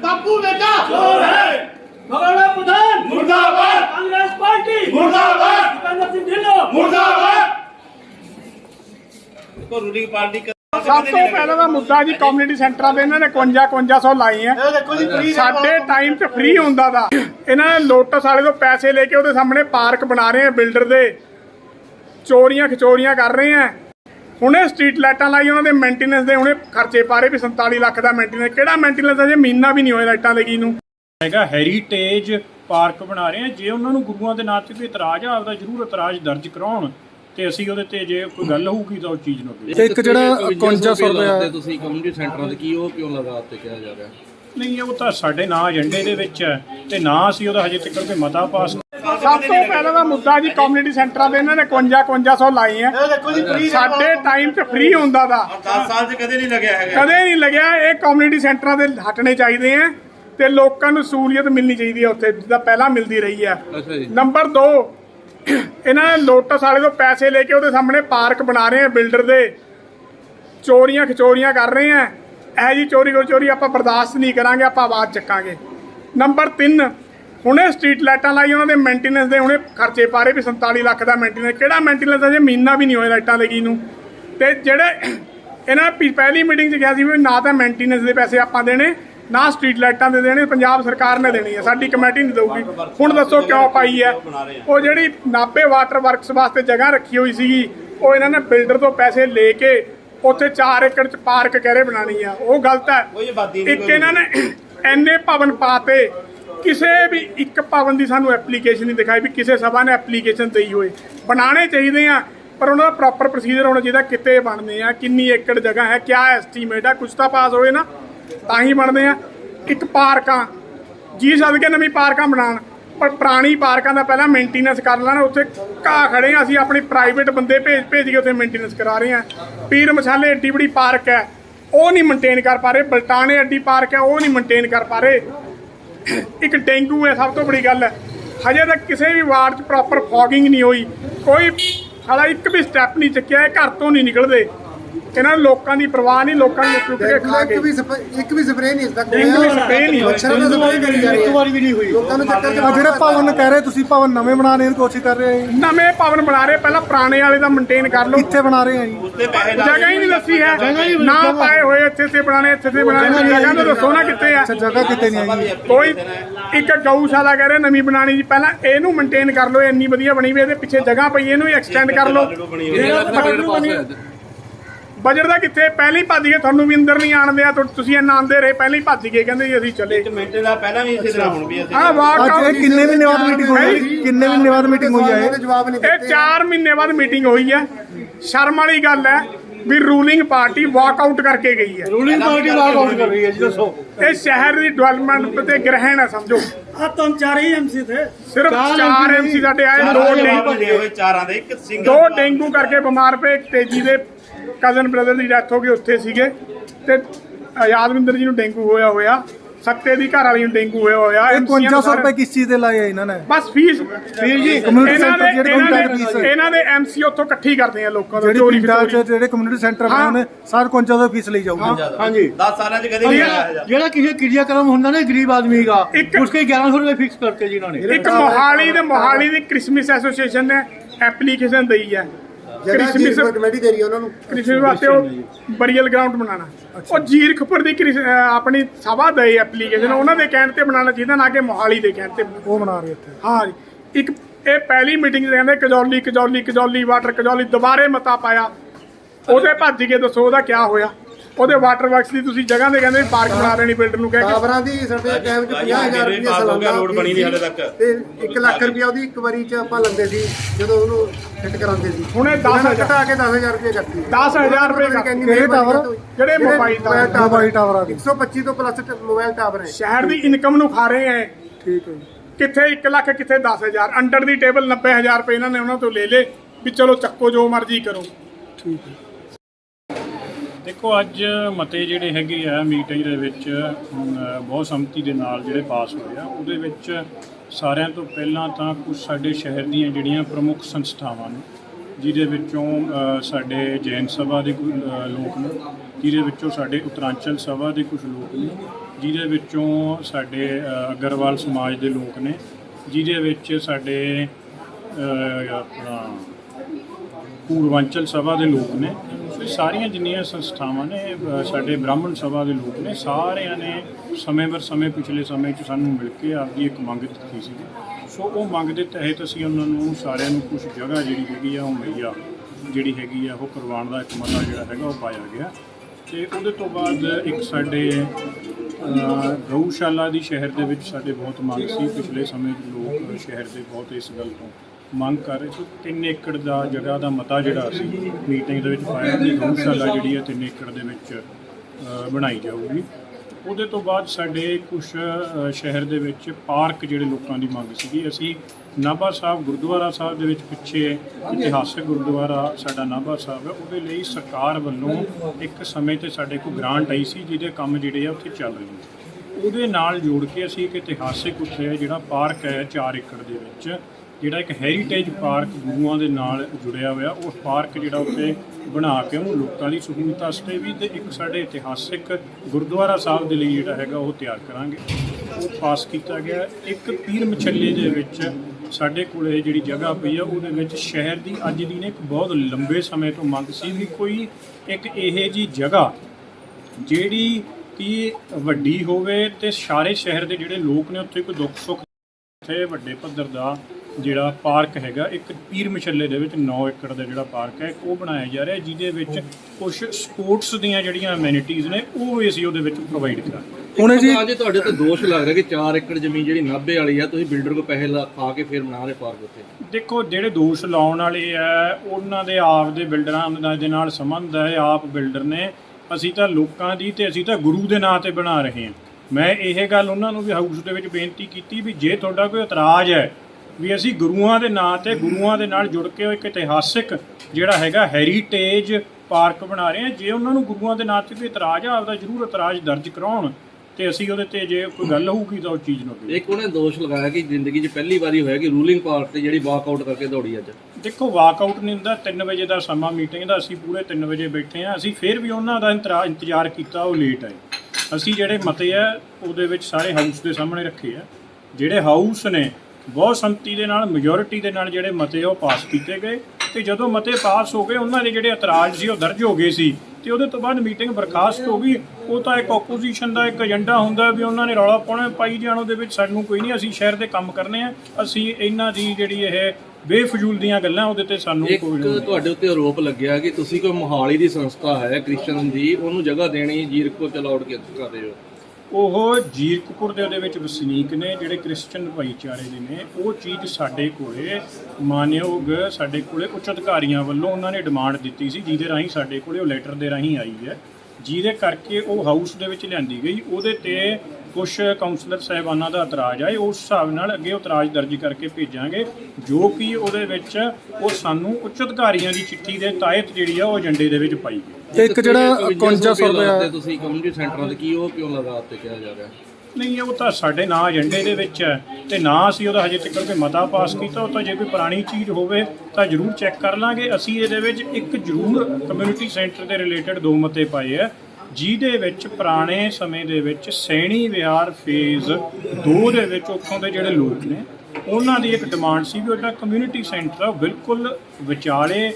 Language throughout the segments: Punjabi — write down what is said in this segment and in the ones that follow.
बापू बेटा चोर है भगवान प्रधान मुर्दाबाद कांग्रेस पार्टी मुर्दाबाद भूपेंद्र सिंह ढिल्लों मुर्दाबाद ਦੇਖੋ ਰੂਲਿੰਗ ਪਾਰਟੀ ਸਭ ਤੋਂ ਪਹਿਲਾਂ ਦਾ ਮੁੱਦਾ ਜੀ ਕਮਿਊਨਿਟੀ ਸੈਂਟਰਾਂ ਦੇ ਇਹਨਾਂ ਨੇ 51 5100 ਲਾਏ ਆ ये देखो जी फ्री ਸਾਡੇ ਟਾਈਮ 'ਚ ਫ੍ਰੀ ਹੁੰਦਾ ਦਾ ਇਹਨਾਂ ਨੇ ਲੋਟਸ ਵਾਲੇ ਤੋਂ ਪੈਸੇ ਲੈ ਕੇ ਉਹਦੇ ਸਾਹਮਣੇ ਪਾਰਕ ਬਣਾ ਰਹੇ ਆ ਬਿਲਡਰ ਦੇ ਚੋਰੀਆਂ ਖਚੋਰੀਆਂ ਕਰ ਰਹੇ ਆ ਹੁਣੇ ਸਟਰੀਟ ਲਾਈਟਾਂ ਲਾਈ ਉਹਨਾਂ ਦੇ ਮੇਨਟੇਨੈਂਸ ਦੇ ਹੁਣੇ ਖਰਚੇ ਪਾਰੇ ਵੀ 47 ਲੱਖ ਦਾ ਮੇਨਟੇਨੈਂਸ ਕਿਹੜਾ ਮੇਨਟੇਨੈਂਸ ਅਜੇ ਮਹੀਨਾ ਵੀ ਨਹੀਂ ਹੋਇਆ ਲਾਈਟਾਂ ਲੱਗੀ ਨੂੰ ਹੈਗਾ ਹੈਰੀਟੇਜ ਪਾਰਕ ਬਣਾ ਰਹੇ ਆ। ਜੇ ਉਹਨਾਂ ਨੂੰ ਗੁਰੂਆਂ ਦੇ ਨਾਂ ਤੇ ਕੋਈ ਇਤਰਾਜ਼ ਆ ਆਪਦਾ ਜ਼ਰੂਰ ਇਤਰਾਜ਼ ਦਰਜ ਕਰਾਉਣ ਤੇ ਅਸੀਂ ਉਹਦੇ ਤੇ ਜੇ ਕੋਈ ਗੱਲ ਹੋਊਗੀ ਤਾਂ ਉਹ ਚੀਜ਼ ਨੂੰ ਤੇ ਇੱਕ ਜਿਹੜਾ 5100 ਰੁਪਏ ਤੁਸੀਂ ਕਮਿਊਨਿਟੀ ਸੈਂਟਰਾਂ ਤੇ ਕੀ ਉਹ ਕਿਉਂ ਲਗਾ ਤੇ ਕਿਹਾ ਜਾ ਰਿਹਾ? ਨਹੀਂ ਉਹ ਤਾਂ ਸਾਡੇ ਨਾਂ ਏਜੰਡੇ ਦੇ ਵਿੱਚ ਹੈ ਤੇ ਨਾਂ ਅਸੀਂ ਉਹਦਾ ਹਜੇ ਤੱਕ ਕੋਈ ਮਤਾ ਪਾਸ ਸਭ ਤੋਂ ਪਹਿਲਾਂ ਦਾ ਮੁੱਦਾ ਜੀ ਕਮਿਊਨਿਟੀ ਸੈਂਟਰਾਂ ਦੇ ਇਹਨਾਂ ਨੇ 51 5100 ਲਾਈ ਹੈ। ਸਾਡੇ ਟਾਈਮ ਤੇ ਫ੍ਰੀ ਹੁੰਦਾ ਦਾ। 10 ਸਾਲ ਚ ਕਦੇ ਨਹੀਂ ਲੱਗਿਆ ਹੈਗਾ। ਕਦੇ ਨਹੀਂ ਲੱਗਿਆ ਇਹ ਕਮਿਊਨਿਟੀ ਸੈਂਟਰਾਂ ਦੇ ਹਟਣੇ ਚਾਹੀਦੇ ਆ ਤੇ ਲੋਕਾਂ ਨੂੰ ਸਹੂਲੀਅਤ ਮਿਲਣੀ ਚਾਹੀਦੀ ਹੈ ਉੱਥੇ ਜਿੱਦਾਂ ਪਹਿਲਾਂ ਮਿਲਦੀ ਰਹੀ ਹੈ। ਨੰਬਰ 2 ਇਹਨਾਂ ਨੇ ਲੋਟਸ ਵਾਲੇ ਤੋਂ ਪੈਸੇ ਲੈ ਕੇ ਉਹਦੇ ਸਾਹਮਣੇ ਪਾਰਕ ਬਣਾ ਰਹੇ ਆ ਬਿਲਡਰ ਦੇ। ਚੋਰੀਆਂ ਖਚੋਰੀਆਂ ਕਰ ਰਹੇ ਆ ਇਹ ਜੀ ਚੋਰੀ ਕੋ ਚੋਰੀ ਆਪਾਂ ਬਰਦਾਸ਼ਤ ਨਹੀਂ ਕਰਾਂਗੇ, ਆਪਾਂ ਆਵਾਜ਼ ਚੱਕਾਂਗੇ। ਨੰਬਰ 3 ਹੁਣੇ ਸਟਰੀਟ ਲਾਈਟਾਂ ਲਾਈ ਉਹਨਾਂ ਦੇ ਮੇਨਟੇਨੈਂਸ ਦੇ, ਹੁਣੇ ਖਰਚੇ ਪਾਰੇ ਵੀ 47 ਲੱਖ ਦਾ ਮੇਨਟੇਨੈਂਸ ਕਿਹੜਾ ਮੇਨਟੇਨੈਂਸ ਅਜੇ ਮਹੀਨਾ ਵੀ ਨਹੀਂ ਹੋਇਆ ਲਾਈਟਾਂ ਲੱਗੀ ਨੂੰ? ਤੇ ਜਿਹੜੇ ਇਹਨਾਂ ਨੇ ਪਹਿਲੀ ਮੀਟਿੰਗ 'ਚ ਕਿਹਾ ਸੀ ਵੀ ਨਾ ਤਾਂ ਮੇਨਟੇਨੈਂਸ ਦੇ ਪੈਸੇ ਆਪਾਂ ਦੇਣੇ, ਨਾ ਸਟਰੀਟ ਲਾਈਟਾਂ ਦੇ ਦੇਣੇ, ਪੰਜਾਬ ਸਰਕਾਰ ਨੇ ਦੇਣੀ ਹੈ ਸਾਡੀ ਕਮੇਟੀ ਨਹੀਂ ਦੇਊਗੀ। ਹੁਣ ਦੱਸੋ ਕਿਉਂ ਪਾਈ ਹੈ ਉਹ ਜਿਹੜੀ ਨਾਪੇ ਵਾਟਰ ਵਰਕਸ ਵਾਸਤੇ ਜਗ੍ਹਾ ਰੱਖੀ ਹੋਈ ਸੀਗੀ, ਉਹ ਇਹਨਾਂ ਨੇ ਬਿਲਡਰ ਤੋਂ ਪੈਸੇ ਲੈ ਕੇ ਉੱਥੇ 4 ਏਕੜ ਚ ਪਾਰਕ ਕਹਿਰੇ ਬਣਾਣੀ ਆ ਉਹ ਗਲਤ ਹੈ। ਇੱਕ ਇਹਨਾਂ ਨੇ ਐਨੇ ਭਵਨ ਪਾਤੇ ਕਿਸੇ ਵੀ ਇੱਕ ਭਵਨ ਦੀ ਸਾਨੂੰ ਐਪਲੀਕੇਸ਼ਨ ਨਹੀਂ ਦਿਖਾਈ ਵੀ ਕਿਸੇ ਸਭਾ ਨੇ ਐਪਲੀਕੇਸ਼ਨ ਦੇਈ ਹੋਏ। ਬਣਾਣੇ ਚਾਹੀਦੇ ਆ ਪਰ ਉਹਨਾਂ ਦਾ ਪ੍ਰੋਪਰ ਪ੍ਰੋਸੀਜਰ ਹੋਣਾ ਚਾਹੀਦਾ ਕਿੱਥੇ ਬਣਨੇ ਆ ਕਿੰਨੀ ਏਕੜ ਜਗ੍ਹਾ ਹੈ ਕਿਆ ਐਸਟੀਮੇਟ ਹੈ ਕੁਝ ਤਾਂ ਪਾਸ ਹੋਏ ਨਾ ਤਾਂ ਹੀ ਬਣਦੇ ਆ। ਇੱਕ ਪਾਰਕਾਂ ਜੀ ਸਦਕੇ ਨਵੀਂ ਪਾਰਕਾਂ ਬਣਾਉਣ। ਪਰ ਪੁਰਾਣੀ ਪਾਰਕਾਂ ਦਾ ਪਹਿਲਾਂ ਮੇਨਟੇਨੈਂਸ ਕਰ ਲੈਣ, ਉੱਥੇ ਘਾਹ ਖੜੇ ਆ, ਅਸੀਂ ਆਪਣੇ ਪ੍ਰਾਈਵੇਟ ਬੰਦੇ ਭੇਜ ਭੇਜ ਕੇ ਉੱਥੇ ਮੇਨਟੇਨੈਂਸ ਕਰਾ ਰਹੇ ਆ। ਪੀਰ ਮਸਾਲੇ ਏਡੀ ਬੜੀ ਪਾਰਕ ਹੈ, ਉਹ ਨਹੀਂ ਮੇਨਟੇਨ ਕਰ ਪਾ ਰਹੇ, ਬਲਟਾਣੇ ਏਡੀ ਪਾਰਕ ਹੈ, ਉਹ ਨਹੀਂ ਮੇਨਟੇਨ ਕਰ ਪਾ ਰਹੇ। ਇੱਕ ਡੇਂਗੂ ਹੈ, ਸਭ ਤੋਂ ਬੜੀ ਗੱਲ ਹੈ। ਹਜੇ ਤੱਕ ਕਿਸੇ ਵੀ ਵਾਰਡ 'ਚ ਪ੍ਰੋਪਰ ਫੋਗਿੰਗ ਨਹੀਂ ਹੋਈ, ਕੋਈ ਸਾਲਾ ਇੱਕ ਵੀ ਸਟੈਪ ਨਹੀਂ ਚੱਕਿਆ, ਇਹ ਘਰ ਤੋਂ ਨਹੀਂ ਨਿਕਲਦੇ। ਇਹਨਾਂ ਨੂੰ ਲੋਕਾਂ ਦੀ ਪਰਵਾਹ ਨਹੀਂ ਲੋਕਾਂ ਨੂੰ ਲੁੱਟ ਕੇ ਖਾ ਇੱਕ ਗਏ ਵੀ ਸਪ- ਇੱਕ ਵੀ ਸਪਰੇ ਨਹੀਂ ਇਸ ਤੱਕ ਡੇਂਗੂ ਸਪਰੇਅ ਨਹੀਂ। ਮੱਛਰਾਂ ਦਾ ਸਪਰੇ ਕਰੀ ਜਾ ਰਹੇ ਇੱਕ ਵਾਰੀ ਵੀ ਨਹੀਂ ਹੋਈ। ਲੋਕਾਂ ਨੂੰ ਚੱਕਰ ਆ ਜਿਹੜੇ ਭਵਨ ਕਹਿ ਰਹੇ ਤੁਸੀਂ ਭਵਨ ਨਵੇਂ ਬਣਾਉਣ ਦੀ ਕੋਸ਼ਿਸ਼ ਕਰ ਰਹੇ ਹੋ। ਨਵੇਂ ਭਵਨ ਬਣਾ ਰਹੇ ਪਹਿਲਾਂ ਪੁਰਾਣੇ ਵਾਲੇ ਦਾ ਮੇਨਟੇਨ ਕਰ ਲਓ। ਕਿੱਥੇ ਬਣਾ ਰਹੇ ਆ ਜੀ? ਜਗ੍ਹਾ ਹੀ ਨਹੀਂ ਦੱਸੀ ਹੈ। ਨਾ ਪਾਏ ਹੋਏ ਇੱਥੇ ਤੇ ਬਣਾਣੇ ਇੱਥੇ ਤੇ ਬਣਾਣੇ ਜਗ੍ਹਾ ਤਾਂ ਦੱਸੋ। ਨਾ ਕਿੱਥੇ ਆ। ਅੱਛਾ ਜਗ੍ਹਾ ਕਿਤੇ ਨਹੀਂ ਆਈ ਜੀ। ਕੋਈ ਇੱਕ ਗਊਸ਼ਾਲਾ ਕਹਿ ਰਹੇ ਨਵੀਂ ਬਣਾਣੀ ਜੀ। ਪਹਿਲਾਂ ਇਹਨੂੰ ਮੇਨਟੇਨ ਕਰ ਲਓ ਇਹ ਇੰਨੀ ਵਧੀਆ ਬਣੀ ਵੀ ਇਹਦੇ ਪਿੱਛੇ ਜਗ੍ਹਾ ਪਈ ਇਹਨੂੰ ਐਕਸਟੈਂਡ ਕਰ ਲਓ। ਬਜਟ ਦਾ ਕਿੱਥੇ? ਪਹਿਲੀ ਭੱਜ ਗਏ ਤੁਹਾਨੂੰ ਵੀ ਅੰਦਰ ਨਹੀਂ ਆਣ ਦਿਆ ਤੁਸੀਂ ਇਹਨਾਂ ਆਂਦੇ ਰਹੇ ਪਹਿਲੀ ਭੱਜ ਗਏ ਕਹਿੰਦੇ ਜੀ ਅਸੀਂ ਚਲੇ। ਮਿੰਟ ਦਾ ਪਹਿਲਾਂ ਵੀ ਇਸੇ ਤਰ੍ਹਾਂ ਹੁਣ ਵੀ ਅਸੀਂ ਹਾਂ ਅੱਜ ਇਹ ਵਾਰਕਆਊਟ ਕਿੰਨੇ ਮਹੀਨੇ ਬਾਅਦ ਮੀਟਿੰਗ ਹੋਈ? ਹੈ? ਜੀ? ਕਿੰਨੇ ਮਹੀਨੇ ਬਾਅਦ ਮੀਟਿੰਗ ਹੋਈ ਹੈ ਇਹ? ਜਵਾਬ ਨਹੀਂ ਇਹ 4 ਮਹੀਨੇ ਬਾਅਦ ਮੀਟਿੰਗ ਹੋਈ ਹੈ ਸ਼ਰਮ ਵਾਲੀ ਗੱਲ ਹੈ ਵੀ ਰੂਲਿੰਗ ਪਾਰਟੀ ਵਾਕਆਊਟ ਕਰਕੇ ਗਈ ਹੈ। ਰੂਲਿੰਗ ਪਾਰਟੀ ਵਾਕਆਊਟ ਕਰ ਰਹੀ ਹੈ ਜੀ ਦੱਸੋ। ਇਹ ਸ਼ਹਿਰ ਦੀ ਡਿਵੈਲਪਮੈਂਟ ਤੇ ਗ੍ਰਹਿਣ ਹੈ ਸਮਝੋ। ਆ ਤਾਂ ਚਾਰ ਹੀ ਐਮਸੀ ਥੇ ਸਿਰਫ 4 ਐਮਸੀ ਸਾਡੇ ਆਏ ਦੋ ਡੇਂਗੂ ਭੱਜੇ ਹੋਏ ਚਾਰਾਂ ਦੇ ਇੱਕ ਸਿੰਗਲ ਦੋ ਡੇਂਗੂ ਕਰਕੇ ਬਿਮਾਰ ਪਏ ਇੱਕ ਤੇਜੀ ਦੇ ਕਜ਼ਨ ਬ੍ਰਦਰ ਦੀ ਡੈਥ ਹੋ ਗਈ ਉੱਥੇ ਸੀਗੇ। ਤੇ ਯਾਦਵਿੰਦਰ ਜੀ ਨੂੰ ਡੇਂਗੂ ਹੋਇਆ ਹੋਇਆ ਸੱਤੇ ਦੀ ਘਰ ਵਾਲੀ ਨੂੰ ਡੇਂਗੂ ਹੋਇਆ ਹੋਇਆ ਇਹ 5500 ਰੁਪਏ ਕਿਸ ਚੀਜ਼ ਦੇ ਲਾਏ ਆ ਇਹਨਾਂ ਨੇ। ਬਸ ਫੀਸ ਵੀਰ ਜੀ ਕਮਿਊਨਿਟੀ ਸੈਂਟਰ ਜਿਹੜੇ ਕੰਟੈਕਟ ਫੀਸ ਇਹਨਾਂ ਦੇ ਐਮਸੀ ਉੱਥੋਂ ਇਕੱਠੀ ਕਰਦੇ ਆ ਲੋਕਾਂ ਦਾ ਚੋਰੀ ਕਰਦੇ ਜਿਹੜੇ ਕਮਿਊਨਿਟੀ ਸੈਂਟਰ ਬਣੇ ਉਹਨੇ ਸਾਰ 5500 ਫੀਸ ਲਈ ਜਾਊਗੀ। ਹਾਂਜੀ। 10 ਸਾਲਾਂ 'ਚ ਕਦੇ ਨਹੀਂ ਆਇਆ ਜਿਹੜਾ ਕਿਸੇ ਕਿਰਿਆਕਰਮ ਹੁੰਦਾ ਨਾ ਗਰੀਬ ਆਦਮੀ ਦਾ ਉਸਕੇ 1100 ਰੁਪਏ ਫਿਕਸ ਕਰਤੇ ਜੀ ਇਹਨਾਂ ਨੇ। ਇੱਕ ਮੋਹਾਲੀ ਦੇ ਮੋਹਾਲੀ ਦੀ ਕ੍ਰਿਸਮਸ ਐਸੋਸੀਏਸ਼ਨ ਨੇ ਐਪਲੀਕੇਸ਼ਨ ਦਈ ਹੈ। ਜਗ੍ਹਾ ਕ੍ਰਿਸਮਸ ਦੀ ਕਮੇਟੀ ਦੇ ਰਹੀ ਹੈ ਉਹਨਾਂ ਨੂੰ। ਕ੍ਰਿਸਮਸ ਵਾਸਤੇ ਉਹ ਬਰੀਅਲ ਗਰਾਊਂਡ ਬਣਾਉਣਾ। ਉਹ ਜੀਰਖਪੁਰ ਦੀ ਅਹ ਆਪਣੀ ਸਭਾ ਦੇ ਐਪਲੀਕੇਸ਼ਨ ਉਹਨਾਂ ਦੇ ਕਹਿਣ ਤੇ ਬਣਾਉਣਾ ਚਾਹੀਦਾ ਨਾ ਕਿ ਮੋਹਾਲੀ ਦੇ ਕਹਿਣ ਤੇ ਉਹ ਬਣਾ ਰਹੇ ਇੱਥੇ। ਹਾਂ ਜੀ। ਇੱਕ ਇਹ ਪਹਿਲੀ ਮੀਟਿੰਗ ਕਹਿੰਦੇ ਕਜੌਲੀ ਕਜੌਲੀ ਕਜੌਲੀ ਵਾਟਰ ਕਜੌਲੀ ਦੁਬਾਰੇ ਮਤਾ ਪਾਇਆ। ਉਹਦੇ ਭੱਜ ਕੇ ਦੱਸੋ ਉਹਦਾ ਕੀ ਹੋਇਆ। ਉਹਦੇ ਵਾਟਰ ਵਰਕਸ ਦੀ ਤੁਸੀਂ ਜਗ੍ਹਾ ਤੇ ਕਹਿੰਦੇ ਪਾਰਕ ਬਣਾ ਦੇਣੀ ਬਿਲਡਰ ਨੂੰ ਕਹਿ ਕੇ। ਟਾਵਰਾਂ ਦੀ ਸਾਡੇ ਟਾਈਮ 'ਚ 50000 ਰੁਪਏ ਸਾਲਾਨਾ ਰੋਡ ਬਣੀ ਨਹੀਂ ਹਾਲੇ ਤੱਕ। ਤੇ 1 ਲੱਖ ਰੁਪਏ ਉਹਦੀ ਇੱਕ ਵਾਰੀ 'ਚ ਆਪਾਂ ਲੈਂਦੇ ਸੀ ਜਦੋਂ ਉਹਨੂੰ ਫਿੱਟ ਕਰਾਉਂਦੇ ਸੀ। ਹੁਣ ਇਹ 10,000 ਘਟਾ ਕੇ 10000 ਰੁਪਏ ਕਰਤੀ। 10000 ਰੁਪਏ ਕਰ- ਕਿਹੜੇ ਟਾਵਰ? ਜਿਹੜੇ ਮੋਬਾਈਲ ਟਾਵਰ। ਮੋਬਾਈਲ ਟਾਵਰਾਂ ਦੀ 125 ਤੋਂ ਪਲੱਸ ਮੋਬਾਈਲ ਟਾਵਰ ਹੈ ਸ਼ਹਿਰ ਦੀ ਇਨਕਮ ਨੂੰ ਖਾ ਰਹੇ ਹੈ ਠੀਕ ਹੈ ਜੀ। ਕਿੱਥੇ 1 ਲੱਖ ਕਿੱਥੇ 10000 ਅੰਡਰ ਦੀ ਟੇਬਲ 90000 ਰੁਪਏ ਇਹਨਾਂ ਨੇ ਉਹਨਾਂ ਤੋਂ ਲੈ ਲੇ ਵੀ ਚਲੋ ਚੱਕੋ ਜੋ ਮਰਜ਼ੀ ਕਰੋ। ਠੀਕ ਹੈ। ਦੇਖੋ ਅੱਜ ਮਤੇ ਜਿਹੜੇ ਹੈਗੇ ਆ ਮੀਟਿੰਗ ਦੇ ਵਿੱਚ ਅਮ, ਬਹੁਤ ਸੰਮਤੀ ਦੇ ਨਾਲ ਜਿਹੜੇ ਪਾਸ ਹੋਏ ਆ ਉਹਦੇ ਵਿੱਚ ਸਾਰਿਆਂ ਤੋਂ ਪਹਿਲਾਂ ਤਾਂ ਕੁਝ ਸਾਡੇ ਸ਼ਹਿਰ ਦੀਆਂ ਜਿਹੜੀਆਂ ਪ੍ਰਮੁੱਖ ਸੰਸਥਾਵਾਂ ਨੇ ਜਿਹਦੇ ਵਿੱਚੋਂ ਸਾਡੇ ਜੈਨ ਸਭਾ ਦੇ ਕੁਝ ਲੋਕ ਨੇ ਜਿਹਦੇ ਵਿੱਚੋਂ ਸਾਡੇ ਉਤਰਾਂਚਲ ਸਭਾ ਦੇ ਕੁਝ ਲੋਕ ਨੇ ਜਿਹਦੇ ਵਿੱਚੋਂ ਸਾਡੇ ਅਗਰਵਾਲ ਸਮਾਜ ਦੇ ਲੋਕ ਨੇ ਜਿਹਦੇ ਵਿੱਚ ਸਾਡੇ ਆਪਣਾ ਪੂਰਵਾਂਚਲ ਸਭਾ ਦੇ ਲੋਕ ਨੇ ਸਾਰੀਆਂ ਜਿੰਨੀਆਂ ਸੰਸਥਾਵਾਂ ਨੇ ਸਾਡੇ ਬ੍ਰਾਹਮਣ ਸਭਾ ਦੇ ਲੋਕ ਨੇ, ਸਾਰਿਆਂ ਨੇ ਸਮੇਂ ਬਰ ਸਮੇਂ ਪਿਛਲੇ ਸਮੇਂ 'ਚ ਸਾਨੂੰ ਮਿਲ ਕੇ ਆਪਦੀ ਇੱਕ ਮੰਗ ਦਿੱਤੀ ਸੀ। ਸੋ ਉਹ ਮੰਗ ਦੇ ਤਹਿਤ ਅਸੀਂ ਉਹਨਾਂ ਨੂੰ ਸਾਰਿਆਂ ਨੂੰ ਕੁਝ ਜਗ੍ਹਾ ਜਿਹੜੀ ਹੈਗੀ ਆ, ਉਹ ਮੁਹੱਈਆ ਜਿਹੜੀ ਹੈਗੀ ਆ, ਉਹ ਕਰਵਾਉਣ ਦਾ ਇੱਕ ਮਤਾ ਜਿਹੜਾ ਹੈਗਾ, ਉਹ ਪਾਇਆ ਗਿਆ। ਤੇ ਉਹਦੇ ਤੋਂ ਬਾਅਦ ਇੱਕ ਸਾਡੇ ਗਊਸ਼ਾਲਾ ਦੀ ਸ਼ਹਿਰ ਦੇ ਵਿੱਚ ਸਾਡੇ ਬਹੁਤ ਮੰਗ ਸੀ। ਪਿਛਲੇ ਸਮੇਂ ਲੋਕ ਸ਼ਹਿਰ ਦੇ ਬਹੁਤ ਇਸ ਗੱਲ ਤੋਂ ਮੰਗ ਕਰ ਰਹੇ ਸੀ। 3 ਏਕੜ ਦਾ ਜਗ੍ਹਾ ਦਾ ਮਤਾ ਜਿਹੜਾ ਸੀ, ਮੀਟਿੰਗ ਦੇ ਵਿੱਚ ਪਾਇਆ ਕਿ ਗਊਸ਼ਾਲਾ ਜਿਹੜੀ ਹੈ 3 ਏਕੜ ਦੇ ਵਿੱਚ ਬਣਾਈ ਜਾਊਗੀ। ਉਹਦੇ ਤੋਂ ਬਾਅਦ ਸਾਡੇ ਕੁਝ ਸ਼ਹਿਰ ਦੇ ਵਿੱਚ ਪਾਰਕ ਜਿਹੜੇ ਲੋਕਾਂ ਦੀ ਮੰਗ ਸੀਗੀ। ਅਸੀਂ ਨਾਭਾ ਸਾਹਿਬ, ਗੁਰਦੁਆਰਾ ਸਾਹਿਬ ਦੇ ਵਿੱਚ ਪਿੱਛੇ ਇਤਿਹਾਸਕ ਗੁਰਦੁਆਰਾ ਸਾਡਾ ਨਾਭਾ ਸਾਹਿਬ ਹੈ। ਉਹਦੇ ਲਈ ਸਰਕਾਰ ਵੱਲੋਂ ਇੱਕ ਸਮੇਂ ਤੇ ਸਾਡੇ ਕੋਲ ਗ੍ਰਾਂਟ ਆਈ ਸੀ, ਜਿਹਦੇ ਕੰਮ ਜਿਹੜੇ ਆ ਉੱਥੇ ਚੱਲ ਰਹੇ ਨੇ। ਉਹਦੇ ਨਾਲ ਜੋੜ ਕੇ ਅਸੀਂ ਇੱਕ ਇਤਿਹਾਸਿਕ ਉੱਥੇ ਜਿਹੜਾ ਪਾਰਕ ਹੈ 4 ਏਕੜ ਦੇ ਵਿੱਚ ਜਿਹੜਾ ਇੱਕ ਹੈਰੀਟੇਜ ਪਾਰਕ ਗੁਰੂਆਂ ਦੇ ਨਾਲ ਜੁੜਿਆ ਹੋਇਆ, ਉਹ ਪਾਰਕ ਜਿਹੜਾ ਉੱਥੇ ਬਣਾ ਕੇ ਉਹਨੂੰ ਲੋਕਾਂ ਦੀ ਸਹੂਲਤ ਵਾਸਤੇ ਵੀ ਤੇ ਇੱਕ ਸਾਡੇ ਇਤਿਹਾਸਿਕ ਗੁਰਦੁਆਰਾ ਸਾਹਿਬ ਦੇ ਲਈ ਜਿਹੜਾ ਹੈਗਾ ਉਹ ਤਿਆਰ ਕਰਾਂਗੇ। ਉਹ ਪਾਸ ਕੀਤਾ ਗਿਆ। ਇੱਕ ਪੀਰ ਮਛੱਲੇ ਦੇ ਵਿੱਚ ਸਾਡੇ ਕੋਲ ਇਹ ਜਿਹੜੀ ਜਗ੍ਹਾ ਪਈ ਆ, ਉਹਦੇ ਵਿੱਚ ਸ਼ਹਿਰ ਦੀ ਅੱਜ ਦੀ ਨੇ ਇੱਕ ਬਹੁਤ ਲੰਬੇ ਸਮੇਂ ਤੋਂ ਮੰਗ ਸੀ ਵੀ ਕੋਈ ਇੱਕ ਇਹ ਜੀ ਜਗ੍ਹਾ ਜਿਹੜੀ ਕਿ ਵੱਡੀ ਹੋਵੇ ਤੇ ਸਾਰੇ ਸ਼ਹਿਰ ਦੇ ਜਿਹੜੇ ਲੋਕ ਨੇ, ਉੱਥੇ ਕੋਈ ਦੁੱਖ ਸੁੱਖ ਇੱਥੇ ਵੱਡੇ ਪੱਧਰ ਦਾ ਜਿਹੜਾ ਪਾਰਕ ਹੈਗਾ ਇੱਕ ਪੀਰ ਮਛੱਲੇ ਦੇ ਵਿੱਚ 9 ਏਕੜ ਦਾ ਜਿਹੜਾ ਪਾਰਕ ਹੈ ਉਹ ਬਣਾਇਆ ਜਾ ਰਿਹਾ ਜਿਹਦੇ ਵਿੱਚ ਕੁਝ ਸਪੋਰਟਸ ਦੀਆਂ ਜਿਹੜੀਆਂ ਅਮੈਨਿਟੀਜ਼ ਨੇ ਉਹ ਵੀ ਅਸੀਂ ਉਹਦੇ ਵਿੱਚ ਪ੍ਰੋਵਾਈਡ ਕਰਾਂਗੇ। ਹੁਣੇ ਜੀ ਅੱਜ ਤੁਹਾਡੇ ਤੇ ਦੋਸ਼ ਲੱਗ ਰਿਹਾ ਕਿ 4 ਏਕੜ ਜ਼ਮੀਨ ਜਿਹੜੀ ਨਾਭੇ ਵਾਲੀ ਆ ਤੁਸੀਂ ਬਿਲਡਰ ਕੋ ਪੈਸੇ ਲਾ ਖਾ ਕੇ ਫਿਰ ਬਣਾ ਰਹੇ ਪਾਰਕ ਉੱਥੇ। ਦੇਖੋ ਜਿਹੜੇ ਦੋਸ਼ ਲਾਉਣ ਵਾਲੇ ਆ ਉਹਨਾਂ ਦੇ ਆਪ ਦੇ ਬਿਲਡਰਾਂ ਦਾ ਦੇ ਨਾਲ ਸੰਬੰਧ ਹੈ ਆਪ ਬਿਲਡਰ ਨੇ। ਅਸੀਂ ਤਾਂ ਲੋਕਾਂ ਦੀ ਤੇ ਅਸੀਂ ਤਾਂ ਗੁਰੂ ਦੇ ਨਾਂ ਤੇ ਬਣਾ ਰਹੇ ਹਾਂ। ਮੈਂ ਇਹ ਗੱਲ ਉਹਨਾਂ ਨੂੰ ਵੀ ਹਾਊਸ ਦੇ ਵਿੱਚ ਬੇਨਤੀ ਕੀਤੀ ਵੀ ਜੇ ਤੁਹਾਡਾ ਕੋਈ ਇਤਰਾਜ਼ ਹੈ ਵੀ ਅਸੀਂ ਗੁਰੂਆਂ ਦੇ ਨਾਂ ਤੇ ਗੁਰੂਆਂ ਦੇ ਨਾਲ ਜੁੜ ਕੇ ਇੱਕ ਇਤਿਹਾਸਿਕ ਜਿਹੜਾ ਹੈਗਾ ਹੈਰੀਟੇਜ ਪਾਰਕ ਬਣਾ ਰਹੇ ਹਾਂ। ਜੇ ਉਹਨਾਂ ਨੂੰ ਗੁਰੂਆਂ ਦੇ ਨਾਂ ਤੇ ਕੋਈ ਇਤਰਾਜ਼ ਆ ਆਪਦਾ ਜ਼ਰੂਰ ਇਤਰਾਜ਼ ਦਰਜ ਕਰਾਉਣ ਤੇ ਅਸੀਂ ਉਹਦੇ ਤੇ ਜੇ ਕੋਈ ਗੱਲ ਹੋਊਗੀ ਤਾਂ ਉਹ ਚੀਜ਼ ਨੂੰ ਇੱਕ ਉਹਨੇ ਦੋਸ਼ ਲਗਾਇਆ ਕਿ ਜ਼ਿੰਦਗੀ 'ਚ ਪਹਿਲੀ ਵਾਰੀ ਹੋਇਆ ਕਿ ਰੂਲਿੰਗ ਪਾਰਟੀ ਜਿਹੜੀ ਵਾਕਆਊਟ ਕਰਕੇ ਦੌੜੀ ਅੱਜ। ਦੇਖੋ ਵਾਕਆਊਟ ਨਹੀਂ ਹੁੰਦਾ 3 ਵਜੇ ਦਾ ਸਮਾਂ ਮੀਟਿੰਗ ਦਾ ਅਸੀਂ ਪੂਰੇ 3 ਵਜੇ ਬੈਠੇ ਆ ਅਸੀਂ ਫਿਰ ਵੀ ਉਹਨਾਂ ਦਾ ਇੰਤਜ਼ਾਰ ਕੀਤਾ ਉਹ ਲੇਟ ਆਏ। ਅਸੀਂ ਜਿਹੜੇ ਮਤੇ ਆ ਉਹਦੇ ਵਿੱਚ ਸਾਰੇ ਹਾਊਸ ਦੇ ਸਾਹਮਣੇ ਰੱਖੇ ਆ। ਜਿਹੜੇ ਹਾਊਸ ਨੇ ਬਹੁਤ ਸੰਮਤੀ ਦੇ ਨਾਲ ਮੈਜੋਰਿਟੀ ਦੇ ਨਾਲ ਜਿਹੜੇ ਮਤੇ ਉਹ ਪਾਸ ਕੀਤੇ ਗਏ ਤੇ ਜਦੋਂ ਮਤੇ ਪਾਸ ਹੋ ਗਏ ਉਹਨਾਂ ਦੇ ਜਿਹੜੇ ਇਤਰਾਜ਼ ਸੀ ਉਹ ਦਰਜ ਹੋ ਗਏ ਸੀ ਤੇ ਉਹਦੇ ਤੋਂ ਬਾਅਦ ਮੀਟਿੰਗ ਬਰਖਾਸਤ ਹੋ ਗਈ। ਉਹ ਤਾਂ ਇੱਕ ਆਪੋਜੀਸ਼ਨ ਦਾ ਇੱਕ ਏਜੰਡਾ ਹੁੰਦਾ ਵੀ ਉਹਨਾਂ ਨੇ ਰੌਲਾ ਪਾਉਣਾ ਪਾਈ ਜਾਣ ਉਹਦੇ ਵਿੱਚ ਸਾਨੂੰ ਕੋਈ ਨਹੀਂ ਅਸੀਂ ਸ਼ਹਿਰ ਦੇ ਕੰਮ ਕਰਨੇ ਆ ਅਸੀਂ ਇਹਨਾਂ ਦੀ ਜਿਹੜੀ ਇਹ ਬੇਫਜ਼ੂਲ ਦੀਆਂ ਗੱਲਾਂ ਉਹਦੇ ਤੇ ਸਾਨੂੰ ਇੱਕ ਕੋਈ ਨਹੀਂ। ਤੁਹਾਡੇ ਉੱਤੇ ਆਰੋਪ ਲੱਗਿਆ ਕਿ ਤੁਸੀਂ ਕੋਈ ਮੋਹਾਲੀ ਦੀ ਸੰਸਥਾ ਹੈ ਕ੍ਰਿਸਚਨ ਦੀ ਉਹਨੂੰ ਜਗ੍ਹਾ ਦੇਣੀ ਜੀਰਕੋ ਚਲਾਉਟ ਕੇ ਕਰ ਰਹੇ ਹੋ। ਉਹ ਜੀਰਕਪੁਰ ਦੇ ਉਹਦੇ ਵਿੱਚ ਵਸਨੀਕ ਨੇ, ਜਿਹੜੇ ਕ੍ਰਿਸਚਨ ਭਾਈਚਾਰੇ ਦੇ ਨੇ, ਉਹ ਚੀਜ਼ ਸਾਡੇ ਕੋਲੇ ਮਾਨਯੋਗ ਸਾਡੇ ਕੋਲੇ ਉੱਚ ਅਧਿਕਾਰੀਆਂ ਵੱਲੋਂ ਉਹਨਾਂ ਨੇ ਡਿਮਾਂਡ ਦਿੱਤੀ ਸੀ, ਜਿਹਦੇ ਰਾਹੀਂ ਸਾਡੇ ਕੋਲੇ ਉਹ ਲੈਟਰ ਦੇ ਰਾਹੀਂ ਆਈ ਹੈ। ਜਿਹਦੇ ਕਰਕੇ ਉਹ ਹਾਊਸ ਦੇ ਵਿੱਚ ਲਿਆਂਦੀ ਗਈ। ਉਹਦੇ ਤੇ ਕੁਝ ਕਾਉਂਸਲਰ ਸਾਹਿਬਾਨਾਂ ਦਾ ਇਤਰਾਜ਼ ਆਏ। ਉਸ ਹਿਸਾਬ ਨਾਲ ਅੱਗੇ ਉਹ ਇਤਰਾਜ਼ ਦਰਜ ਕਰਕੇ ਭੇਜਾਂਗੇ ਜੋ ਕਿ ਉਹਦੇ ਵਿੱਚ ਉਹ ਸਾਨੂੰ ਉੱਚ ਅਧਿਕਾਰੀਆਂ ਦੀ ਚਿੱਠੀ ਦੇ ਤਹਿਤ ਜਿਹੜੀ ਆ ਉਹ ਏਜੰਡੇ ਦੇ ਵਿੱਚ ਪਾਈ ਗਈ। ਇੱਕ ਜਿਹੜਾ 5100 ਰੁਪਇਆ ਤੇ ਤੁਸੀਂ ਕਮਿਊਨਿਟੀ ਸੈਂਟਰਾਂ ਤੇ ਕੀ ਉਹ ਕਿਉਂ ਲਗਾ ਤੇ ਕਿਹਾ ਜਾ ਰਿਹਾ? ਨਹੀਂ ਉਹ ਤਾਂ ਸਾਡੇ ਨਾਂ ਏਜੰਡੇ ਦੇ ਵਿੱਚ ਹੈ। ਤੇ ਨਾ ਅਸੀਂ ਉਹਦਾ ਹਜੇ ਤੱਕ ਕੋਈ ਮਤਾ ਪਾਸ ਕੀਤਾ, ਉਹ ਤਾਂ ਜੇ ਕੋਈ ਪੁਰਾਣੀ ਚੀਜ਼ ਹੋਵੇ ਤਾਂ ਜ਼ਰੂਰ ਚੈੱਕ ਕਰ ਲਾਂਗੇ। ਅਸੀਂ ਇਹਦੇ ਵਿੱਚ ਇੱਕ ਜ਼ਰੂਰ ਕਮਿਊਨਿਟੀ ਸੈਂਟਰ ਦੇ ਰਿਲੇਟਡ ਦੋ ਮਤੇ ਪਾਏ ਆ, ਜਿਹਦੇ ਵਿੱਚ ਪੁਰਾਣੇ ਸਮੇਂ ਦੇ ਵਿੱਚ ਸੈਣੀ ਵਿਹਾਰ ਫੇਜ਼ 2 ਦੇ ਵਿੱਚ ਉੱਥੋਂ ਦੇ ਜਿਹੜੇ ਲੋਕ ਨੇ, ਉਹਨਾਂ ਦੀ ਇੱਕ ਡਿਮਾਂਡ ਸੀ ਵੀ ਉਹ ਜਿਹੜਾ ਕਮਿਊਨਿਟੀ ਸੈਂਟਰ ਆ, ਉਹ ਬਿਲਕੁਲ ਵਿਚਾਲੇ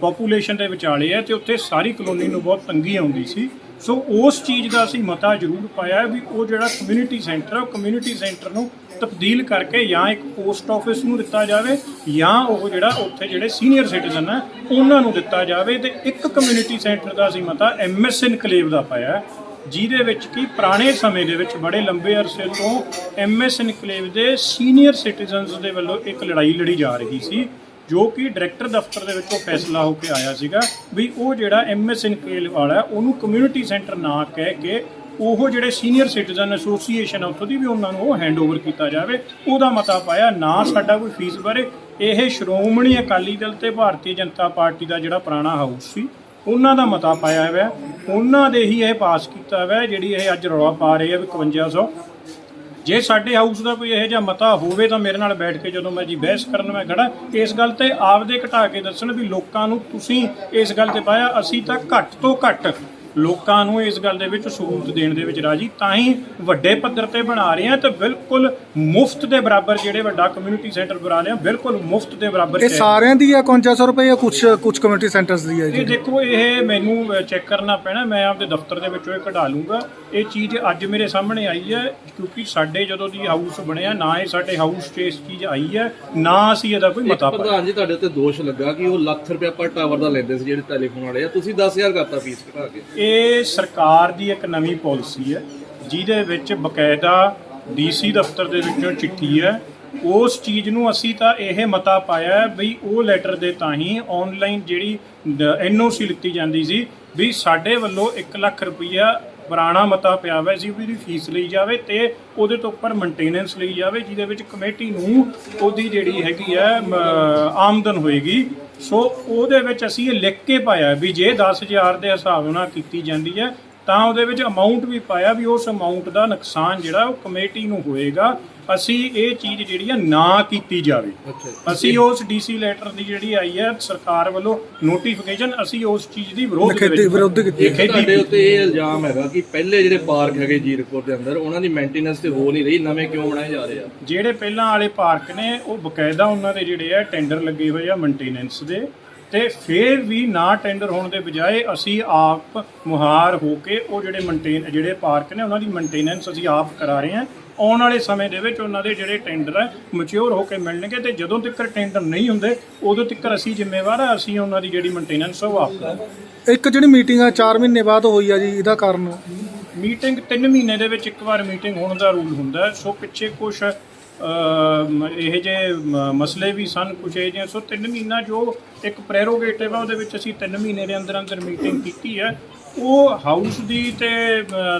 ਪੋਪੂਲੇਸ਼ਨ ਦੇ ਵਿਚਾਲੇ ਹੈ ਤੇ ਉੱਥੇ ਸਾਰੀ ਕਲੋਨੀ ਨੂੰ ਬਹੁਤ ਤੰਗੀ ਆਉਂਦੀ ਸੀ। ਸੋ ਉਸ ਚੀਜ਼ ਦਾ ਅਸੀਂ ਮਤਾ ਜ਼ਰੂਰ ਪਾਇਆ ਵੀ ਉਹ ਜਿਹੜਾ ਕਮਿਊਨਿਟੀ ਸੈਂਟਰ ਹੈ ਉਹ ਕਮਿਊਨਿਟੀ ਸੈਂਟਰ ਨੂੰ ਤਬਦੀਲ ਕਰਕੇ ਜਾਂ ਇੱਕ ਪੋਸਟ ਆਫਿਸ ਨੂੰ ਦਿੱਤਾ ਜਾਵੇ ਜਾਂ ਉਹ ਜਿਹੜਾ ਉੱਥੇ ਜਿਹੜੇ ਸੀਨੀਅਰ ਸਿਟੀਜ਼ਨ ਹੈ ਉਹਨਾਂ ਨੂੰ ਦਿੱਤਾ ਜਾਵੇ ਤੇ ਇੱਕ ਕਮਿਊਨਿਟੀ ਸੈਂਟਰ ਦਾ ਅਸੀਂ ਮਤਾ ਐਮਐਸ ਇਨਕਲੇਵ ਦਾ ਪਾਇਆ ਜਿਹਦੇ ਵਿੱਚ ਕੀ ਪੁਰਾਣੇ ਸਮੇਂ ਦੇ ਵਿੱਚ ਬੜੇ ਲੰਬੇ ਅਰਸੇ ਤੋਂ ਐਮਐਸ ਇਨਕਲੇਵ ਦੇ ਸੀਨੀਅਰ ਸਿਟੀਜ਼ਨਸ ਦੇ ਵੱਲੋਂ ਇੱਕ ਲੜਾਈ ਲੜੀ ਜਾ ਰਹੀ ਸੀ। ਜੋ ਕਿ ਡਾਇਰੈਕਟਰ ਦਫ਼ਤਰ ਦੇ ਵਿੱਚੋਂ ਫੈਸਲਾ ਹੋ ਕੇ ਆਇਆ ਸੀਗਾ ਵੀ ਉਹ ਜਿਹੜਾ ਐਮਐਸ ਇਨਕਲੇਵ ਵਾਲਾ ਹੈ, ਉਹਨੂੰ ਕਮਿਊਨਿਟੀ ਸੈਂਟਰ ਨਾ ਕਹਿ ਕੇ ਉਹ ਜਿਹੜੇ ਸੀਨੀਅਰ ਸਿਟੀਜ਼ਨ ਐਸੋਸੀਏਸ਼ਨ ਆ ਉੱਥੋਂ ਦੀ ਵੀ ਉਹਨਾਂ ਨੂੰ ਉਹ ਹੈਂਡਓਵਰ ਕੀਤਾ ਜਾਵੇ ਉਹਦਾ ਮਤਾ ਪਾਇਆ ਨਾ ਸਾਡਾ ਕੋਈ ਫੀਸ ਬਾਰੇ। ਇਹ ਸ਼੍ਰੋਮਣੀ ਅਕਾਲੀ ਦਲ ਤੇ ਭਾਰਤੀ ਜਨਤਾ ਪਾਰਟੀ ਦਾ ਜਿਹੜਾ ਪੁਰਾਣਾ ਹਾਊਸ ਸੀ ਉਹਨਾਂ ਦਾ ਮਤਾ ਪਾਇਆ ਹੋਇਆ। ਉਹਨਾਂ ਦੇ ਹੀ ਇਹ ਪਾਸ ਕੀਤਾ ਹੋਇਆ ਜਿਹੜੀ ਇਹ ਅੱਜ ਰੌਲਾ ਪਾ ਰਹੀ ਹੈ ਵੀ 5100 ਜੇ ਸਾਡੇ ਹਾਊਸ ਦਾ ਕੋਈ ਇਹੋ ਜਿਹਾ ਮਤਾ ਹੋਵੇ ਤਾਂ ਮੇਰੇ ਨਾਲ ਬੈਠ ਕੇ ਜਦੋਂ ਮੈਂ ਜੀ ਬਹਿਸ ਕਰਨ ਮੈਂ ਖੜਾ, ਇਸ ਗੱਲ ਤੇ ਆਪਦੇ ਘਟਾ ਕੇ ਦੱਸਣ ਵੀ ਲੋਕਾਂ ਨੂੰ ਤੁਸੀਂ ਇਸ ਗੱਲ ਤੇ ਪਾਇਆ, ਅਸੀਂ ਤਾਂ ਘੱਟ ਤੋਂ ਘੱਟ ਲੋਕਾਂ ਨੂੰ ਇਸ ਗੱਲ ਦੇ ਵਿੱਚ ਸਹੂਲਤ ਦੇਣ ਦੇ ਵਿੱਚ ਰਾਜੀ ਤਾਂ ਹੀ ਵੱਡੇ ਪੱਧਰ ਤੇ ਬਣਾ ਰਹੇ ਆ ਤੇ ਬਿਲਕੁਲ ਮੁਫਤ ਦੇ ਬਰਾਬਰ ਜਿਹੜੇ ਵੱਡਾ ਕਮਿਊਨਿਟੀ ਸੈਂਟਰ ਬਣਾ ਰਹੇ ਆ ਬਿਲਕੁਲ ਮੁਫਤ ਦੇ ਬਰਾਬਰ ਇਹ ਸਾਰਿਆਂ ਦੀ ਹੈ 5100 ਰੁਪਏ ਜਾਂ ਕੁਝ ਕੁਝ ਕਮਿਊਨਿਟੀ ਸੈਂਟਰਸ ਦੀ ਹੈ ਇਹ ਜੀ ਦੇਖੋ ਇਹ ਮੈਨੂੰ ਚੈੱਕ ਕਰਨਾ ਪੈਣਾ ਮੈਂ ਆਪਦੇ ਦਫ਼ਤਰ ਦੇ ਵਿੱਚੋਂ ਇਹ ਕਢਾ ਲੂੰਗਾ ਇਹ ਚੀਜ਼ ਅੱਜ ਮੇਰੇ ਸਾਹਮਣੇ ਆਈ ਹੈ ਕਿਉਂਕਿ ਸਾਡੇ ਜਦੋਂ ਦੀ ਹਾਊਸ ਬਣਿਆ ਨਾ ਇਹ ਸਾਡੇ ਹਾਊਸ 'ਚ ਇਸ ਚੀਜ਼ ਆਈ ਹੈ ਨਾ ਅਸੀਂ ਇਹਦਾ ਕੋਈ ਮਤਾ ਪ੍ਰਧਾਨ ਜੀ ਤੁਹਾਡੇ ਉੱਤੇ ਦੋਸ਼ ਲੱਗਾ ਕਿ ਉਹ ਲੱਖ ਰੁਪਏ ਪਰ ਟਾਵਰ ਦਾ ਲੈਂਦੇ ਸੀ ਜਿਹੜੇ ਟੈਲੀਫੋਨ ਵਾਲੇ ਆ। ਤੁਸੀਂ 10000 ਕਰਤਾ ਫੀਸ ਘਟਾ ਕੇ। ਇਹ ਸਰਕਾਰ ਦੀ ਇੱਕ ਨਵੀਂ ਪਾਲਿਸੀ ਹੈ, ਜਿਹਦੇ ਵਿੱਚ ਬਕਾਇਦਾ ਡੀਸੀ ਦਫ਼ਤਰ ਦੇ ਵਿੱਚੋਂ ਚਿੱਠੀ ਹੈ। ਉਸ ਚੀਜ਼ ਨੂੰ ਅਸੀਂ ਤਾਂ ਇਹ ਮਤਾ ਪਾਇਆ ਵੀ ਉਹ ਲੈਟਰ ਦੇ ਤਾਂ ਹੀ ਆਨਲਾਈਨ ਜਿਹੜੀ ਐਨਓਸੀ ਲਿੱਤੀ ਜਾਂਦੀ ਸੀ ਵੀ ਸਾਡੇ ਵੱਲੋਂ 1 ਲੱਖ ਰੁਪਈਆ ਪੁਰਾਣਾ ਮਤਾ ਪਿਆ ਹੋਇਆ ਸੀ, ਉਹਦੀ ਫੀਸ ਲਈ ਜਾਵੇ ਤੇ ਉਹਦੇ ਤੋਂ ਉੱਪਰ ਮੇਨਟੇਨੈਂਸ ਲਈ ਜਾਵੇ, ਜਿਹਦੇ ਵਿੱਚ ਕਮੇਟੀ ਨੂੰ ਉਹਦੀ ਜਿਹੜੀ ਹੈਗੀ ਹੈ ਆਮਦਨ ਹੋਏਗੀ। ਸੋ ਉਹਦੇ ਵਿੱਚ ਅਸੀਂ ਇਹ ਲਿਖ ਕੇ ਪਾਇਆ ਵੀ ਜੇ 10000 ਦੇ ਹਿਸਾਬ ਨਾਲ ਕੀਤੀ ਜਾਂਦੀ ਹੈ ਤਾਂ ਉਹਦੇ ਵਿੱਚ ਅਮਾਉਂਟ ਵੀ ਪਾਇਆ ਵੀ ਉਸ ਅਮਾਉਂਟ ਦਾ ਨੁਕਸਾਨ ਜਿਹੜਾ ਉਹ ਕਮੇਟੀ ਨੂੰ ਹੋਏਗਾ। ਅਸੀਂ ਇਹ ਚੀਜ਼ ਜਿਹੜੀ ਹੈ ਨਾ ਕੀਤੀ ਜਾਵੇ। ਅਸੀਂ ਉਸ ਡੀਸੀ ਲੈਟਰ ਦੀ ਜਿਹੜੀ ਆਈ ਹੈ ਸਰਕਾਰ ਵੱਲੋਂ ਨੋਟੀਫਿਕੇਸ਼ਨ ਅਸੀਂ ਉਸ ਚੀਜ਼ ਦੀ ਵਿਰੋਧ ਦੇ ਵਿੱਚ ਵਿਰੋਧ ਕੀਤੀ। ਨਿਖੇਧੀ ਤੁਹਾਡੇ ਉੱਤੇ ਇਹ ਇਲਜ਼ਾਮ ਹੈਗਾ ਕਿ ਪਹਿਲੇ ਜਿਹੜੇ ਪਾਰਕ ਹੈਗੇ ਜੀਰਕਪੁਰ ਦੇ ਅੰਦਰ ਉਹਨਾਂ ਦੀ ਮੇਨਟੇਨੈਂਸ ਤੇ ਹੋ ਨਹੀਂ ਰਹੀ ਨਵੇਂ ਕਿਉਂ ਬਣਾਏ ਜਾ ਰਹੇ ਆ? ਜਿਹੜੇ ਪਹਿਲਾਂ ਵਾਲੇ ਪਾਰਕ ਨੇ ਉਹ ਬਕਾਇਦਾ ਉਹਨਾਂ ਦੇ ਜਿਹੜੇ ਆ ਟੈਂਡਰ ਲੱਗੇ ਹੋਏ ਆ ਮੇਨਟੇਨੈਂਸ ਦੇ। ਤੇ ਫਿਰ ਵੀ ਨਾ ਟੈਂਡਰ ਹੋਣ ਦੇ ਬਜਾਏ ਅਸੀਂ ਆਪ ਮੁਹਾਰ ਹੋ ਕੇ ਉਹ ਜਿਹੜੇ ਮੇਨਟੇਨ ਜਿਹੜੇ ਪਾਰਕ ਨੇ ਉਹਨਾਂ ਦੀ ਮੇਨਟੇਨੈਂਸ ਅਸੀਂ ਆਪ ਕਰਾ ਰਹੇ ਹਾਂ। ਆਉਣ ਵਾਲੇ ਸਮੇਂ ਦੇ ਵਿੱਚ ਉਹਨਾਂ ਦੇ ਜਿਹੜੇ ਟੈਂਡਰ ਹੈ ਮੈਚੁਰ ਹੋ ਕੇ ਮਿਲਣਗੇ ਤੇ ਜਦੋਂ ਤੱਕ ਟੈਂਡਰ ਨਹੀਂ ਹੁੰਦੇ ਉਦੋਂ ਤੱਕ ਅਸੀਂ ਜ਼ਿੰਮੇਵਾਰ ਆ ਅਸੀਂ ਉਹਨਾਂ ਦੀ ਜਿਹੜੀ ਮੇਨਟੇਨੈਂਸ ਉਹ ਆਪ ਕਰਾਂਗੇ। ਇੱਕ ਜਿਹੜੀ ਮੀਟਿੰਗ ਆ 4 ਮਹੀਨੇ ਬਾਅਦ ਹੋਈ ਆ ਜੀ ਇਹਦਾ ਕਾਰਨ? ਮੀਟਿੰਗ 3 ਮਹੀਨੇ ਦੇ ਵਿੱਚ ਇੱਕ ਵਾਰ ਮੀਟਿੰਗ ਹੋਣ ਦਾ ਰੂਲ ਹੁੰਦਾ ਸੋ ਪਿੱਛੇ ਕੁਝ ਇਹ ਜੇ ਮਸਲੇ ਵੀ ਸਨ ਕੁਝ ਇਹ ਜਿਹੇ। ਸੋ 3 ਮਹੀਨਾ ਜੋ ਇੱਕ ਪ੍ਰੈਰੋਗੇਟਿਵ ਆ ਉਹਦੇ ਵਿੱਚ ਅਸੀਂ 3 ਮਹੀਨੇ ਦੇ ਅੰਦਰ ਅੰਦਰ ਮੀਟਿੰਗ ਕੀਤੀ ਹੈ ਉਹ ਹਾਊਸ ਦੀ ਤੇ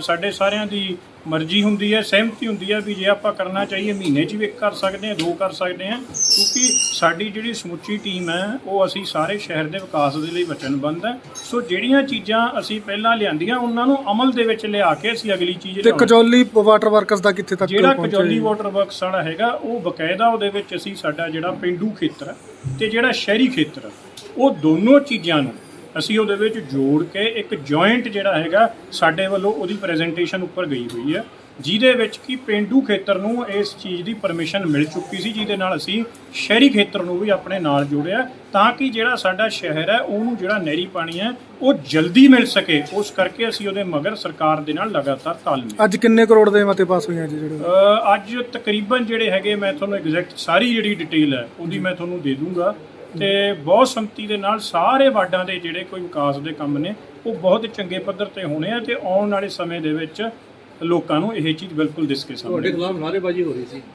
ਸਾਡੇ ਸਾਰਿਆਂ ਦੀ ਮਰਜ਼ੀ ਹੁੰਦੀ ਹੈ ਸਹਿਮਤੀ ਹੁੰਦੀ ਹੈ ਵੀ ਜੇ ਆਪਾਂ ਕਰਨਾ ਚਾਹੀਏ ਮਹੀਨੇ 'ਚ ਵੀ ਇੱਕ ਕਰ ਸਕਦੇ ਹਾਂ ਦੋ ਕਰ ਸਕਦੇ ਹਾਂ ਕਿਉਂਕਿ ਸਾਡੀ ਜਿਹੜੀ ਸਮੁੱਚੀ ਟੀਮ ਹੈ ਉਹ ਅਸੀਂ ਸਾਰੇ ਸ਼ਹਿਰ ਦੇ ਵਿਕਾਸ ਦੇ ਲਈ ਵਚਨਬੱਧ ਹੈ ਸੋ ਜਿਹੜੀਆਂ ਚੀਜ਼ਾਂ ਅਸੀਂ ਪਹਿਲਾਂ ਲਿਆਂਦੀਆਂ ਉਹਨਾਂ ਨੂੰ ਅਮਲ ਦੇ ਵਿੱਚ ਲਿਆ ਕੇ ਅਸੀਂ ਅਗਲੀ ਚੀਜ਼ ਤੇ। ਕਜੌਲੀ ਵਾਟਰ ਵਰਕਰਸ ਦਾ ਕਿੱਥੇ ਤੱਕ ਜਿਹੜਾ ਕਜੌਲੀ? ਵਾਟਰ ਵਰਕਸ ਵਾਲਾ ਹੈਗਾ ਉਹ ਬਕਾਇਦਾ ਉਹਦੇ ਵਿੱਚ ਅਸੀਂ ਸਾਡਾ ਜਿਹੜਾ ਪਿੰਡੂ ਖੇਤਰ ਤੇ ਜਿਹੜਾ ਸ਼ਹਿਰੀ ਖੇਤਰ ਉਹ ਦੋਨੋਂ ਚੀਜ਼ਾਂ ਨੂੰ ਅਸੀਂ ਉਹਦੇ ਵਿੱਚ ਜੋੜ ਕੇ ਇੱਕ ਜੁਆਇੰਟ ਜਿਹੜਾ ਹੈਗਾ ਸਾਡੇ ਵੱਲੋਂ ਉਹਦੀ ਪ੍ਰੈਜੈਂਟੇਸ਼ਨ ਉੱਪਰ ਗਈ ਹੋਈ ਹੈ ਜਿਹਦੇ ਵਿੱਚ ਕਿ ਪਿੰਡੂ ਖੇਤਰ ਨੂੰ ਇਸ ਚੀਜ਼ ਦੀ ਪਰਮਿਸ਼ਨ ਮਿਲ ਚੁੱਕੀ ਸੀ ਜਿਹਦੇ ਨਾਲ ਅਸੀਂ ਸ਼ਹਿਰੀ ਖੇਤਰ ਨੂੰ ਵੀ ਆਪਣੇ ਨਾਲ ਜੋੜਿਆ ਤਾਂ ਕਿ ਜਿਹੜਾ ਸਾਡਾ ਸ਼ਹਿਰ ਹੈ ਉਹਨੂੰ ਜਿਹੜਾ ਨਹਿਰੀ ਪਾਣੀ ਹੈ ਉਹ ਜਲਦੀ ਮਿਲ ਸਕੇ। ਉਸ ਕਰਕੇ ਅਸੀਂ ਉਹਦੇ ਮਗਰ ਸਰਕਾਰ ਦੇ ਨਾਲ ਲਗਾਤਾਰ ਤਾਲਮੇਲ ਅੱਜ ਕਿੰਨੇ ਕਰੋੜ ਦੇ ਮਤੇ ਪਾਸ ਹੋਈਆਂ ਜੀ ਜਿਹੜੇ? ਅੱਜ ਤਕਰੀਬਨ ਜਿਹੜੇ ਹੈਗੇ ਮੈਂ ਤੁਹਾਨੂੰ ਐਗਜ਼ੈਕਟ ਸਾਰੀ ਜਿਹੜੀ ਡਿਟੇਲ ਹੈ ਉਹਦੀ ਮੈਂ ਤੁਹਾਨੂੰ ਦੇ ਦੂੰਗਾ। ਤੇ ਬਹੁਤ ਸੰਮਤੀ ਦੇ ਨਾਲ ਸਾਰੇ ਵਾਰਡਾਂ ਦੇ ਜਿਹੜੇ ਕੋਈ ਵਿਕਾਸ ਦੇ ਕੰਮ ਨੇ, ਉਹ ਬਹੁਤ ਚੰਗੇ ਪੱਧਰ ਤੇ ਹੋਣੇ ਆ ਤੇ ਆਉਣ ਵਾਲੇ ਸਮੇਂ ਦੇ ਵਿੱਚ ਲੋਕਾਂ ਨੂੰ ਇਹ ਚੀਜ਼ ਬਿਲਕੁਲ ਦਿਸ ਕੇ ਸਾਹਮਣੇ ਤੁਹਾਡੇ ਖਿਲਾਫ ਨਾਅਰੇਬਾਜ਼ੀ ਹੋ ਰਹੀ ਸੀ।